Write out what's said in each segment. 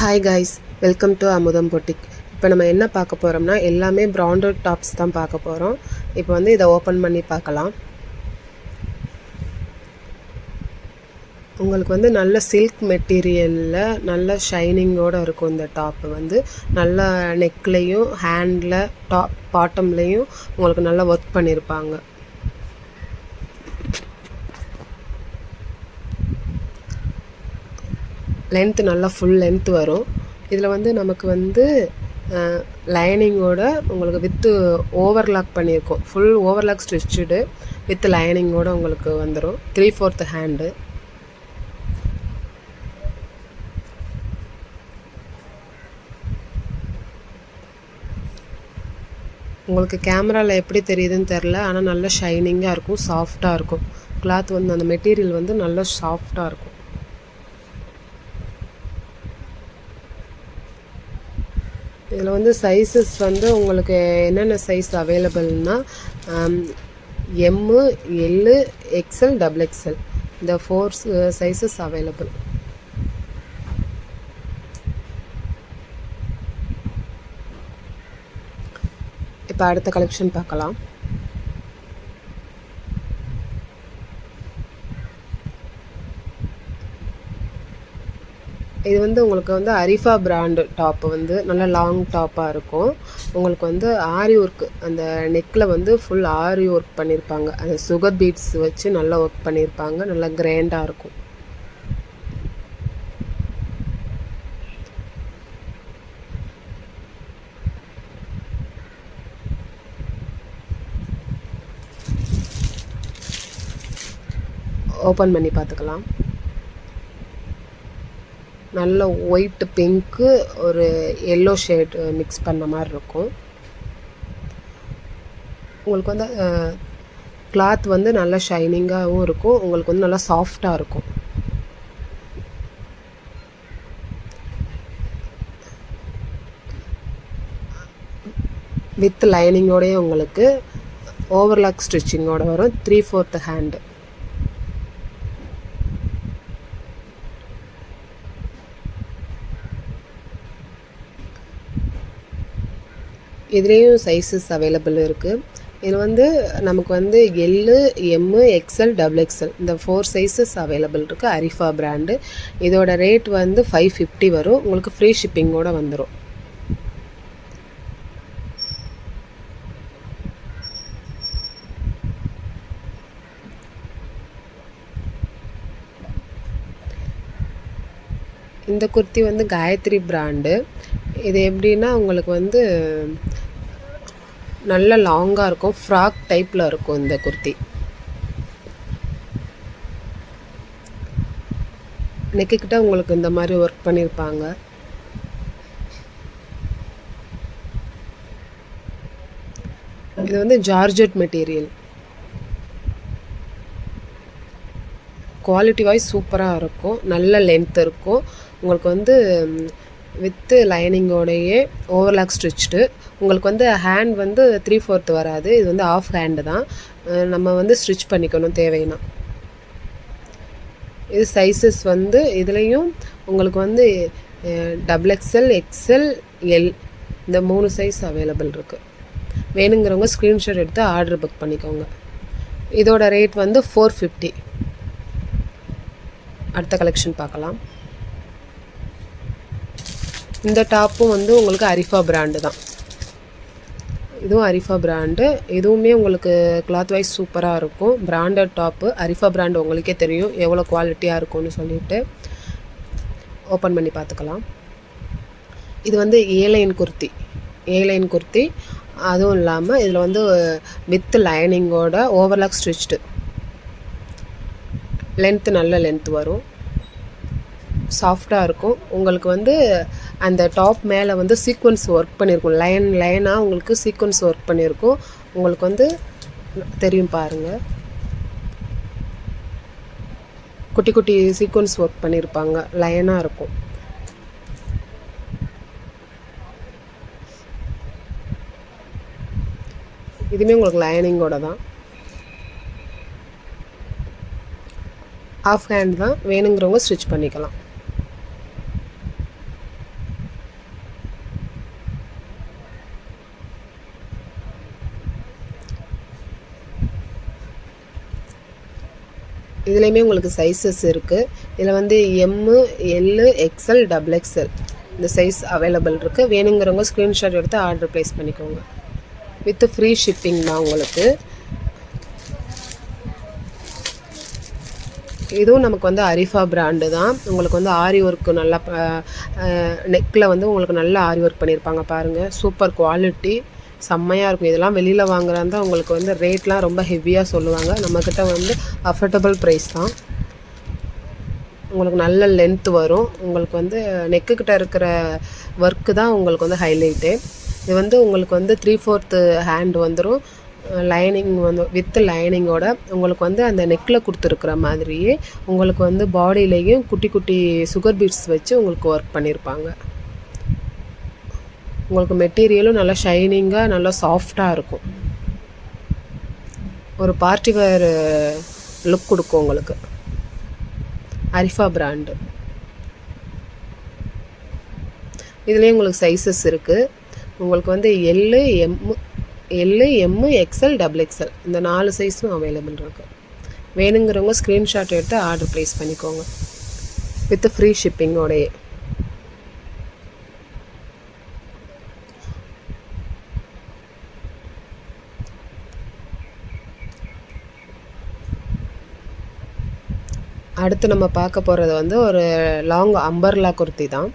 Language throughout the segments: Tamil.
Hi guys welcome to Amudham boutique இப்போ நம்ம என்ன பார்க்க போகிறோம்னா எல்லாமே ப்ராண்டட் டாப்ஸ் தான் பார்க்க போகிறோம் இப்போ வந்து இதை ஓப்பன் பண்ணி பார்க்கலாம். உங்களுக்கு வந்து நல்ல சில்க் மெட்டீரியலில் நல்ல ஷைனிங்கோடு இருக்கும் இந்த டாப்பு வந்து. நல்ல நெக்லேயும் ஹேண்டில் டாப் பாட்டம்லேயும் உங்களுக்கு நல்லா ஒர்க் பண்ணியிருப்பாங்க லென்த்து நல்லா ஃபுல் லென்த் வரும். இதில் வந்து நமக்கு வந்து லைனிங்கோட உங்களுக்கு வித்து ஓவர்லாக் பண்ணியிருக்கோம் ஃபுல் ஓவர்லாக் ஸ்டிச்சுடு வித் லைனிங்கோட உங்களுக்கு வந்துடும் த்ரீ ஃபோர்த் ஹேண்டு உங்களுக்கு கேமராவில் எப்படி தெரியுதுன்னு தெரில ஆனால் நல்ல ஷைனிங்காக இருக்கும் சாஃப்டாக இருக்கும். கிளாத் வந்து அந்த மெட்டீரியல் வந்து நல்லா சாஃப்டாக இருக்கும். இதில் வந்து சைஸஸ் வந்து உங்களுக்கு என்னென்ன size அவைலபிள்னா M L XL double XL இந்த ஃபோர் சைஸஸ் அவைலபிள் இப்போ அடுத்த கலெக்ஷன் பார்க்கலாம். இது வந்து உங்களுக்கு வந்து அரிஃபா பிராண்டு டாப்பு வந்து நல்ல லாங் டாப்பாக இருக்கும். உங்களுக்கு வந்து ஆரி ஒர்க் அந்த நெக்கில் வந்து ஃபுல் ஆரி ஒர்க் பண்ணியிருப்பாங்க அந்த சுகர் பீட்ஸ் வச்சு நல்லா ஒர்க் பண்ணியிருப்பாங்க நல்லா கிராண்டாக இருக்கும். ஓப்பன் பண்ணி பார்த்துக்கலாம். நல்ல ஒயிட் பிங்க்கு ஒரு எல்லோ ஷேடு மிக்ஸ் பண்ண மாதிரி இருக்கும். உங்களுக்கு வந்து uh, கிளாத் வந்து நல்லா ஷைனிங்காகவும் இருக்கும். உங்களுக்கு வந்து நல்லா சாஃப்டாக இருக்கும். வித் லைனிங்கோடய உங்களுக்கு ஓவர்லாக் ஸ்டிச்சிங்கோட வரும். த்ரீ ஃபோர்த் ஹேண்டு இதுலேயும் சைஸஸ் அவைலபிள் இருக்குது இது வந்து நமக்கு வந்து L M XL double XL இந்த ஃபோர் சைஸஸ் அவைலபிள் இருக்குது அரிஃபா பிராண்டு இதோட ரேட் வந்து ஃபைவ் ஃபிஃப்டி வரும். உங்களுக்கு ஃப்ரீ ஷிப்பிங்கோடு வந்துடும் இந்த குர்த்தி வந்து காயத்ரி பிராண்டு இது எப்படின்னா உங்களுக்கு வந்து நல்ல லாங்காக இருக்கும். ஃப்ராக் டைப்பில் இருக்கும் இந்த குர்த்தி. நெக்கிக்கிட்ட உங்களுக்கு இந்த மாதிரி ஒர்க் பண்ணியிருப்பாங்க இது வந்து ஜார்ஜெட் மெட்டீரியல். குவாலிட்டி வைஸ் சூப்பராக இருக்கும். நல்ல லென்த் இருக்கும். உங்களுக்கு வந்து வித்து லைனிங்கோடையே ஓவர்லாக் ஸ்டிச்சுடு உங்களுக்கு வந்து ஹேண்ட் வந்து த்ரீ ஃபோர்த் வராது. இது வந்து ஆஃப் ஹேண்டு தான். நம்ம வந்து ஸ்டிச் பண்ணிக்கணும் தேவைன்னா. இது சைஸஸ் வந்து இதுலேயும் உங்களுக்கு வந்து டபுள் எக்ஸ்எல் எக்ஸ்எல் எல் இந்த மூணு சைஸ் அவைலபிள் இருக்குது வேணுங்கிறவங்க ஸ்க்ரீன்ஷாட் எடுத்து ஆர்டர் புக் பண்ணிக்கோங்க. இதோட ரேட் வந்து ஃபோர் ஃபிஃப்டி அடுத்த கலெக்ஷன் பார்க்கலாம். இந்த டாப்பும் வந்து உங்களுக்கு அரிஃபா பிராண்டு தான். இதுவும் அரிஃபா பிராண்டு இதுவுமே உங்களுக்கு கிளாத் வைஸ் சூப்பராக இருக்கும். பிராண்டட் டாப்பு அரிஃபா பிராண்டு உங்களுக்கே தெரியும். எவ்வளோ குவாலிட்டியாக இருக்கும்னு சொல்லிட்டு. ஓப்பன் பண்ணி பார்த்துக்கலாம். இது வந்து ஏலைன் குர்த்தி. ஏலைன் குர்த்தி. அதுவும் இல்லாமல் இதில் வந்து வித் லைனிங்கோட ஓவர்லாக் ஸ்டிச்டு லென்த்து நல்ல லென்த் வரும். சாஃப்டாக இருக்கும். உங்களுக்கு வந்து அந்த டாப் மேலே வந்து சீக்வன்ஸ் ஒர்க் பண்ணியிருக்கும் லைன் லைனாக உங்களுக்கு சீக்வன்ஸ் ஒர்க் பண்ணியிருக்கும் உங்களுக்கு வந்து தெரியும் பாருங்கள் குட்டி குட்டி சீக்வன்ஸ் ஒர்க் பண்ணியிருப்பாங்க லைனாக இருக்கும். இதுவுமே உங்களுக்கு லைனிங்கோட தான். ஆஃப் ஹேண்ட் தான். வேணுங்கிறவங்க ஸ்டிச் பண்ணிக்கலாம். இதுலேயுமே உங்களுக்கு சைஸஸ் இருக்குது இதில் வந்து M L XL double XL இந்த சைஸ் அவைலபிள் இருக்குது வேணுங்கிறவங்க ஸ்க்ரீன்ஷாட் எடுத்து ஆர்டர் ப்ளேஸ் பண்ணிக்கோங்க. வித் ஃப்ரீ ஷிப்பிங் தான் உங்களுக்கு. இதுவும் நமக்கு வந்து அரிஃபா பிராண்டு தான். உங்களுக்கு வந்து ஆரி ஒர்க்கு நல்லா நெக்கில் வந்து உங்களுக்கு நல்ல ஆரி ஒர்க் பண்ணியிருப்பாங்க பாருங்கள் சூப்பர் குவாலிட்டி செம்மையாக இருக்கும். இதெல்லாம் வெளியில் வாங்குறாந்தா உங்களுக்கு வந்து ரேட்லாம் ரொம்ப ஹெவியாக சொல்லுவாங்க. நம்மக்கிட்ட வந்து அஃபோர்டபுள் ப்ரைஸ் தான். உங்களுக்கு நல்ல லென்த் வரும். உங்களுக்கு வந்து நெக்கு கிட்ட இருக்கிற ஒர்க்கு தான் உங்களுக்கு வந்து ஹைலைட்டு இது வந்து உங்களுக்கு வந்து த்ரீ ஃபோர்த்து ஹேண்ட் வந்துடும் லைனிங் வந்து வித் லைனிங்கோட உங்களுக்கு வந்து அந்த நெக்கில் கொடுத்துருக்குற மாதிரியே உங்களுக்கு வந்து பாடியிலையும் குட்டி குட்டி சுகர் பீட்ஸ் வச்சு உங்களுக்கு ஒர்க் பண்ணியிருப்பாங்க உங்களுக்கு மெட்டீரியலும் நல்லா ஷைனிங்காக நல்லா சாஃப்டாக இருக்கும். ஒரு பார்ட்டி வேர் லுக் கொடுக்கும் உங்களுக்கு. அரிஃபா பிராண்டு இதுலேயும் உங்களுக்கு சைஸஸ் இருக்குது உங்களுக்கு வந்து L M L M XL double XL இந்த நாலு சைஸும் அவைலபிள் இருக்குது வேணுங்கிறவங்க ஸ்க்ரீன்ஷாட் எடுத்து ஆர்டர் ப்ளேஸ் பண்ணிக்கோங்க. வித் ஃப்ரீ ஷிப்பிங்கோடையே அடுத்து நம்ம பார்க்க போகிறது வந்து ஒரு லாங் அம்பர்லா குர்த்தி தான்.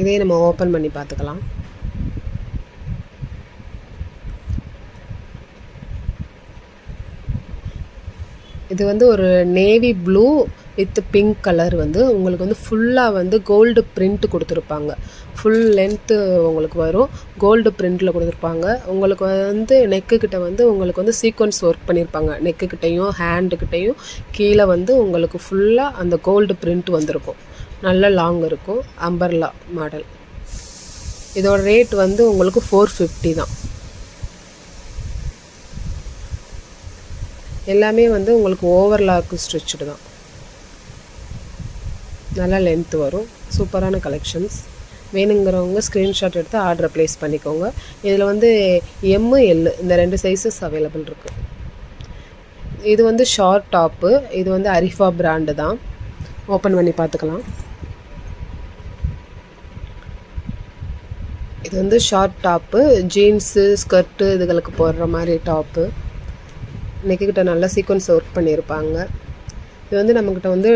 இதையும் நம்ம ஓப்பன் பண்ணி பார்த்துக்கலாம். இது வந்து ஒரு navy blue with pink colour வந்து உங்களுக்கு வந்து ஃபுல்லாக வந்து கோல்டு பிரிண்ட் கொடுத்துருப்பாங்க. ஃபுல் லென்த்து உங்களுக்கு வரும். கோல்டு பிரிண்டில் கொடுத்துருப்பாங்க. உங்களுக்கு வந்து நெக்கு கிட்ட வந்து உங்களுக்கு வந்து சீக்வன்ஸ் ஒர்க் பண்ணியிருப்பாங்க நெக்கு கிட்டேயும் ஹேண்டுக்கிட்டேயும் கீழே வந்து உங்களுக்கு ஃபுல்லாக அந்த கோல்டு பிரிண்ட் வந்திருக்கும். நல்ல லாங் இருக்கும். அம்பர்லா மாடல் இதோட ரேட் வந்து உங்களுக்கு ஃபோர் ஃபிஃப்டி தான். எல்லாமே வந்து உங்களுக்கு ஓவர்லாக்கு ஸ்டிச்சுடு தான். நல்லா லென்த் வரும். சூப்பரான கலெக்ஷன்ஸ் வேணுங்கிறவங்க ஸ்க்ரீன்ஷாட் எடுத்து ஆர்டரை ப்ளேஸ் பண்ணிக்கோங்க. இதில் வந்து எம்மு எல்லு இந்த ரெண்டு சைஸஸ் அவைலபிள் இருக்குது இது வந்து ஷார்ட் டாப்பு இது வந்து அரிஃபா பிராண்டு தான். ஓப்பன் பண்ணி பார்த்துக்கலாம். இது வந்து ஷார்ட் டாப்பு ஜீன்ஸு ஸ்கர்ட்டு இதுகளுக்கு போடுற மாதிரி டாப்பு இன்றைக்கிட்ட நல்லா சீக்வன்ஸ் ஒர்க் பண்ணியிருப்பாங்க. இது வந்து நம்மக்கிட்ட வந்து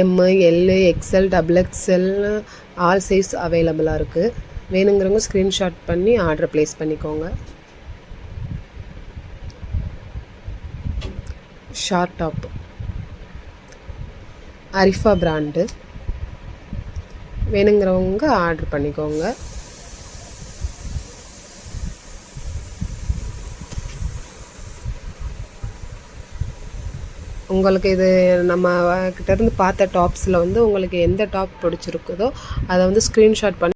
M L XL double XL all size அவைலபிளாக இருக்குது வேணுங்கிறவங்க ஸ்க்ரீன்ஷாட் பண்ணி ஆர்டர் ப்ளேஸ் பண்ணிக்கோங்க. ஷார்ட் டாப் அரிஃபா பிராண்டு வேணுங்கிறவங்க ஆர்டர் பண்ணிக்கோங்க. உங்களுக்கு இது நம்ம கிட்டேருந்து பார்த்த டாப்ஸில் வந்து உங்களுக்கு எந்த டாப் பிடிச்சிருக்குதோ அதை வந்து ஸ்க்ரீன்ஷாட் பண்ணி